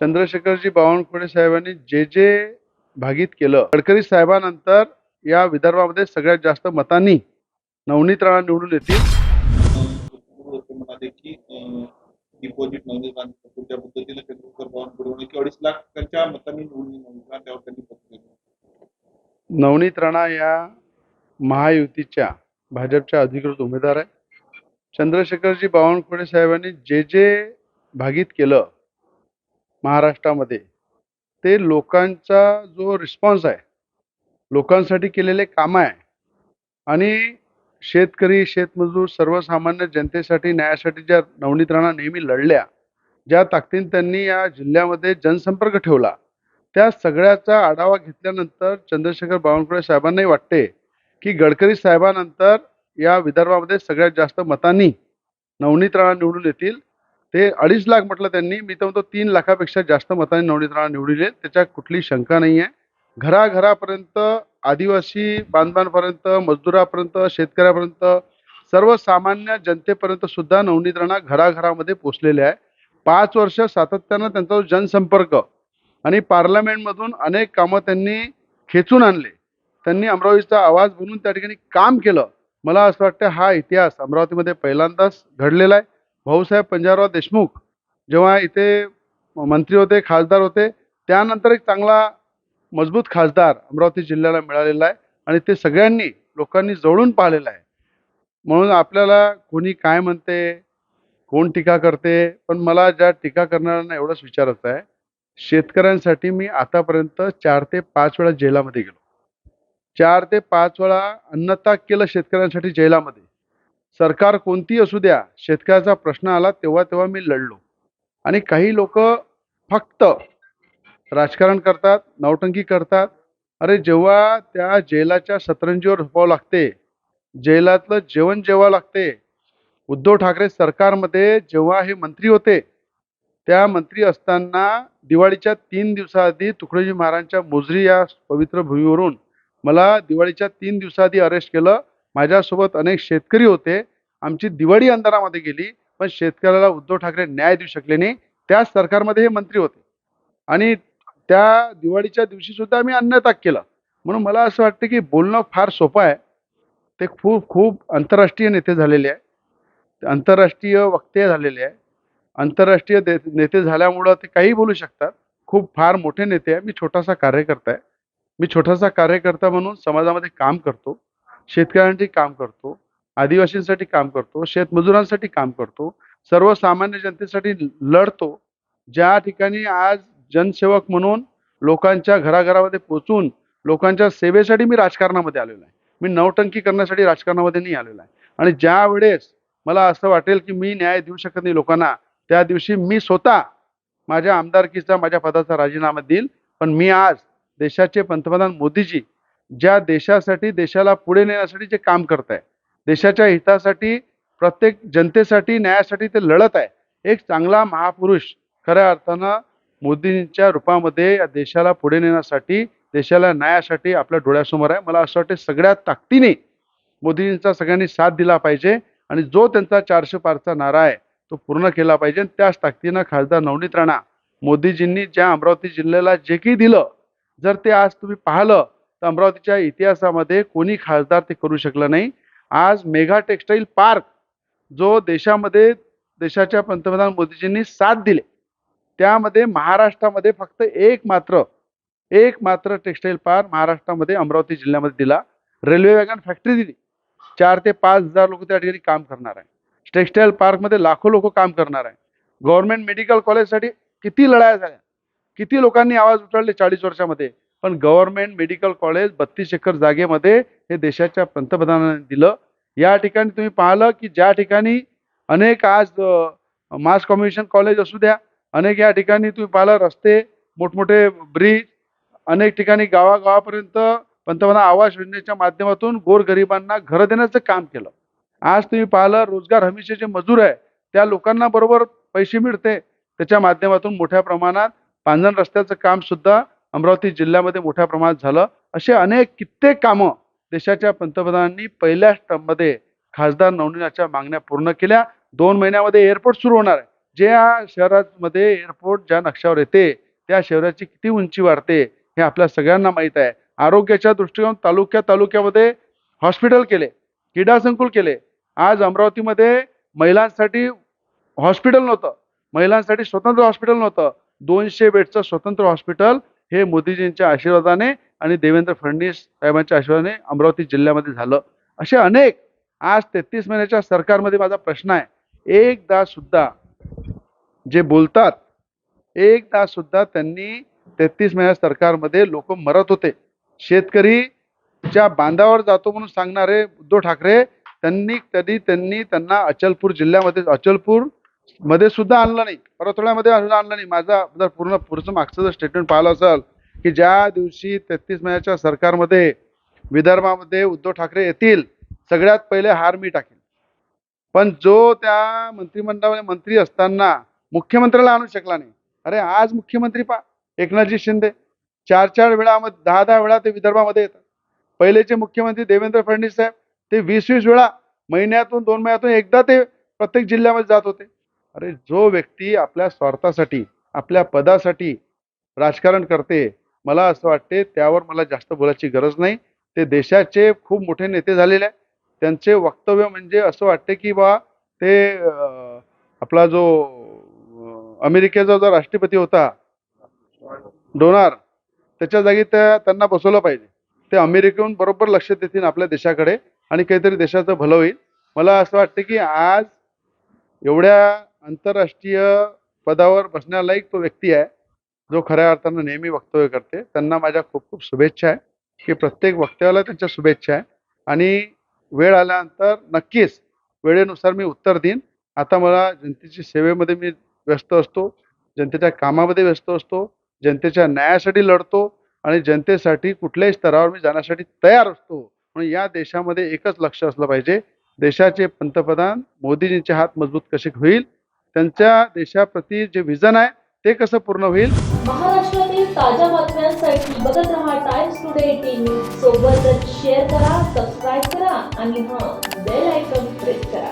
चंद्रशेखरजी बावनकुळे साहेबांनी जे जे भागीत केलं गडकरी साहेबांनंतर या विदर्भामध्ये सगळ्यात जास्त मतांनी नवनीत राणा निवडून येतील डिपॉझिट नव्हते पद्धतीने चंद्रशेखर बावनकुळे की अडीच मतांनी निवडून त्यावर त्यांनी. नवनीत राणा या महायुतीच्या भाजपच्या अधिकृत उमेदवार आहे चंद्रशेखरजी बावनकुळे साहेबांनी जे जे भागीत केलं महाराष्ट्रामध्ये ते लोकांचा जो रिस्पॉन्स आहे लोकांसाठी केलेले कामं आहे आणि शेतकरी शेतमजूर सर्वसामान्य जनतेसाठी न्यायासाठी ज्या नवनीत राणा नेहमी लढल्या ज्या ताकदीने त्यांनी या जिल्ह्यामध्ये जनसंपर्क ठेवला त्या सगळ्याचा आढावा घेतल्यानंतर चंद्रशेखर बावनकुळे साहेबांनाही वाटते की गडकरी साहेबानंतर या विदर्भामध्ये सगळ्यात जास्त मतांनी नवनीत राणा निवडून येतील. ते अडीच लाख म्हटलं त्यांनी. मी तर म्हणतो तीन लाखापेक्षा जास्त मतांनी नवनीत राणा निवडले. त्याच्यात कुठली शंका नाही आहे घराघरापर्यंत आदिवासी बांधवांपर्यंत मजदुरापर्यंत शेतकऱ्यापर्यंत सर्वसामान्य जनतेपर्यंत सुद्धा नवनीत राणा घराघरामध्ये पोचलेले आहे पाच वर्ष सातत्यानं त्यांचा जनसंपर्क आणि पार्लमेंटमधून अनेक कामं त्यांनी खेचून आणले. त्यांनी अमरावतीचा आवाज बनून त्या ठिकाणी काम केलं. मला असं वाटतं हा इतिहास अमरावतीमध्ये पहिल्यांदाच घडलेला आहे. भाऊसाहेब पंजाबराव देशमुख जेव्हा इथे मंत्री होते खासदार होते त्यानंतर एक चांगला मजबूत खासदार अमरावती जिल्ह्याला मिळालेला आहे आणि ते सगळ्यांनी लोकांनी जवळून पाहिलेलं आहे. म्हणून आपल्याला कोणी काय म्हणते कोण टीका करते पण मला ज्या टीका करणाऱ्यांना एवढंच विचारायचं आहे शेतकऱ्यांसाठी मी आतापर्यंत चार ते पाच वेळा जेलामध्ये गेलो. चार ते पाच वेळा अन्नता केलं शेतकऱ्यांसाठी जेलामध्ये. सरकार कोणतीही असू द्या शेतकऱ्याचा प्रश्न आला तेव्हा तेव्हा मी लढलो. आणि काही लोक फक्त राजकारण करतात नौटंकी करतात. अरे जेव्हा त्या जेलाच्या सतरंजीवर झोपावं लागते जेलातलं जेवण जेवावं लागते. उद्धव ठाकरे सरकारमध्ये जेव्हा हे मंत्री होते त्या मंत्री असताना दिवाळीच्या तीन दिवसाआधी तुकडोजी महाराजांच्या मोजरी या पवित्र भूमीवरून मला दिवाळीच्या तीन दिवसाआधी अरेस्ट केलं. माझ्यासोबत अनेक शेतकरी होते. आमची दिवाळी अंधारामध्ये गेली पण शेतकऱ्याला उद्धव ठाकरे न्याय देऊ शकले नाही. त्याच सरकारमध्ये हे मंत्री होते. आणि त्या दिवाळीच्या दिवशी सुद्धा आम्ही अन्नताग केलं. म्हणून मला असं वाटतं की बोलणं फार सोपं आहे. ते खूप खूप आंतरराष्ट्रीय नेते झालेले आहे आंतरराष्ट्रीय वक्ते झालेले आहे आंतरराष्ट्रीय नेते झाल्यामुळं ते काही बोलू शकतात. खूप फार मोठे नेते आहे मी छोटासा कार्यकर्ता आहे. मी छोटासा कार्यकर्ता म्हणून समाजामध्ये काम करतो. शेतकऱ्यांसाठी काम करतो आदिवासींसाठी काम करतो शेतमजुरांसाठी काम करतो सर्वसामान्य जनतेसाठी लढतो. ज्या ठिकाणी आज जनसेवक म्हणून लोकांच्या घराघरामध्ये पोचून लोकांच्या सेवेसाठी मी राजकारणामध्ये आलेलो आहे. मी नवटंकी करण्यासाठी राजकारणामध्ये नाही आलेलो आहे. आणि ज्या वेळेस मला असं वाटेल की मी न्याय देऊ शकत नाही लोकांना त्या दिवशी मी स्वतः माझ्या आमदारकीचा माझ्या पदाचा राजीनामा देईल. पण मी आज देशाचे पंतप्रधान मोदीजी ज्या देशासाठी देशाला पुढे नेण्यासाठी जे काम करत आहे देशाच्या हितासाठी प्रत्येक जनतेसाठी न्यायासाठी ते लढत आहे. एक चांगला महापुरुष खऱ्या अर्थानं मोदींच्या रूपामध्ये या देशाला पुढे नेण्यासाठी देशाला न्यायासाठी आपल्या डोळ्यासमोर आहे. मला असं वाटतं सगळ्या ताकदीने मोदींचा सगळ्यांनी साथ दिला पाहिजे आणि जो त्यांचा चारशे पारचा नारा आहे तो पूर्ण केला पाहिजे. आणि त्याच ताकदीनं खासदार नवनीत राणा मोदीजींनी ज्या अमरावती जिल्ह्याला जे काही दिलं जर ते आज तुम्ही पाहिलं तर अमरावतीच्या इतिहासामध्ये कोणी खासदार ते करू शकलं नाही. आज मेगा टेक्सटाईल पार्क जो देशामध्ये देशाच्या पंतप्रधान मोदीजींनी साथ दिले त्यामध्ये महाराष्ट्रामध्ये फक्त एक मात्र एक मात्र टेक्सटाईल पार्क महाराष्ट्रामध्ये अमरावती जिल्ह्यामध्ये दिला. रेल्वे वॅगन फॅक्टरी दिली. चार ते पाच हजार लोक त्या ठिकाणी काम करणार आहे. टेक्सटाईल पार्कमध्ये लाखो लोक काम करणार आहे. गव्हर्नमेंट मेडिकल कॉलेजसाठी किती लढाया झाल्या? किती लोकांनी आवाज उचलले चाळीस वर्षामध्ये? पण गव्हर्नमेंट मेडिकल कॉलेज बत्तीस एकर जागेमध्ये हे देशाच्या पंतप्रधानांनी दिलं. या ठिकाणी तुम्ही पाहिलं की ज्या ठिकाणी अनेक आज मास कम्युनिकेशन कॉलेज असू द्या अनेक या ठिकाणी तुम्ही पाहिलं रस्ते मोठमोठे ब्रिज अनेक ठिकाणी गावागावापर्यंत पंतप्रधान आवास योजनेच्या माध्यमातून गोरगरिबांना घरं देण्याचं काम केलं. आज तुम्ही पाहिलं रोजगार हमीचे जे मजूर आहे त्या लोकांना बरोबर पैसे मिळते. त्याच्या माध्यमातून मोठ्या प्रमाणात पांजण रस्त्याचं काम सुद्धा अमरावती जिल्ह्यामध्ये मोठ्या प्रमाणात झालं. असे अनेक कित्येक कामं देशाच्या पंतप्रधानांनी पहिल्या स्टंपमध्ये खासदार नोंदण्याच्या मागण्या पूर्ण केल्या. दोन महिन्यामध्ये एअरपोर्ट सुरू होणार आहे. ज्या शहरामध्ये एअरपोर्ट ज्या नक्षावर येते त्या शहराची किती उंची वाढते हे आपल्या सगळ्यांना माहीत आहे. आरोग्याच्या दृष्टिकोन तालुक्या तालुक्यामध्ये हॉस्पिटल केले क्रीडा संकुल केले. आज अमरावतीमध्ये महिलांसाठी हॉस्पिटल नव्हतं. महिलांसाठी स्वतंत्र हॉस्पिटल नव्हतं. दोनशे बेडचं स्वतंत्र हॉस्पिटल हे मोदीजींच्या आशीर्वादाने आणि देवेंद्र फडणवीस साहेबांच्या आशीर्वादाने अमरावती जिल्ह्यामध्ये झालं. असे अनेक आज तेहतीस महिन्याच्या सरकारमध्ये माझा प्रश्न आहे. एकदा सुद्धा जे बोलतात एकदा सुद्धा त्यांनी तेहतीस महिन्या सरकारमध्ये लोक मरत होते. शेतकरीच्या बांधावर जातो म्हणून सांगणारे उद्धव ठाकरे त्यांनी कधी त्यांनी त्यांना अचलपूर जिल्ह्यामध्ये अचलपूर मध्ये सुद्धा आणलं नाही. परतोड्यामध्ये सुद्धा आणलं नाही. माझा जर पूर्ण पुढचं मागचं जर स्टेटमेंट पाहिलं असेल की ज्या दिवशी तेहतीस महिन्याच्या सरकारमध्ये विदर्भामध्ये उद्धव ठाकरे येतील सगळ्यात पहिले हार मी टाकेल पण जो त्या मंत्रिमंडळामध्ये मंत्री असताना मुख्यमंत्र्याला आणू शकला नाही. अरे आज मुख्यमंत्री पा एकनाथजी शिंदे. चार चार वेळा दहा दहा वेळा ते विदर्भामध्ये येतात. पहिलेचे मुख्यमंत्री देवेंद्र फडणवीस साहेब ते वीस वीस वेळा महिन्यातून दोन महिन्यातून एकदा ते प्रत्येक जिल्ह्यामध्ये जात होते. अरे जो व्यक्ती आपल्या स्वार्थासाठी आपल्या पदासाठी राजकारण करते मला असं वाटते त्यावर मला जास्त बोलायची गरज नाही. ते देशाचे खूप मोठे नेते झालेले आहे त्यांचे वक्तव्य म्हणजे असं वाटते की बा ते आपला जो अमेरिकेचा जो राष्ट्रपती होता डोनार त्याच्या जागी त्या त्यांना बसवलं पाहिजे. ते अमेरिकेहून बरोबर लक्ष देतील आपल्या देशाकडे आणि काहीतरी देशाचं भलं होईल. मला असं वाटतं की आज एवढ्या आंतरराष्ट्रीय पदावर बसण्यालायक तो व्यक्ती आहे जो खऱ्या अर्थानं नेहमी वक्तव्य करते. त्यांना माझ्या खूप खूप शुभेच्छा आहे की प्रत्येक वक्तव्याला त्यांच्या शुभेच्छा आहे. आणि वेळ आल्यानंतर नक्कीच वेळेनुसार मी उत्तर देईन. आता मला जनतेची सेवेमध्ये मी व्यस्त असतो जनतेच्या कामामध्ये व्यस्त असतो जनतेच्या न्यायासाठी लढतो आणि जनतेसाठी कुठल्याही स्तरावर मी जाण्यासाठी तयार असतो. म्हणून या देशामध्ये एकच लक्ष असलं पाहिजे. देशाचे पंतप्रधान मोदीजींचे हात मजबूत कसे होईल त्यांच्या देशाप्रती जे विजन आहे ते कसं पूर्ण होईल? महाराष्ट्रातील ताज्या बातम्यांसाठी बघत रहा टाइम्स टुडे टीव्ही सोबतच शेअर करा सबस्क्राईब करा आणि हा बेल आयकॉन प्रेस करा.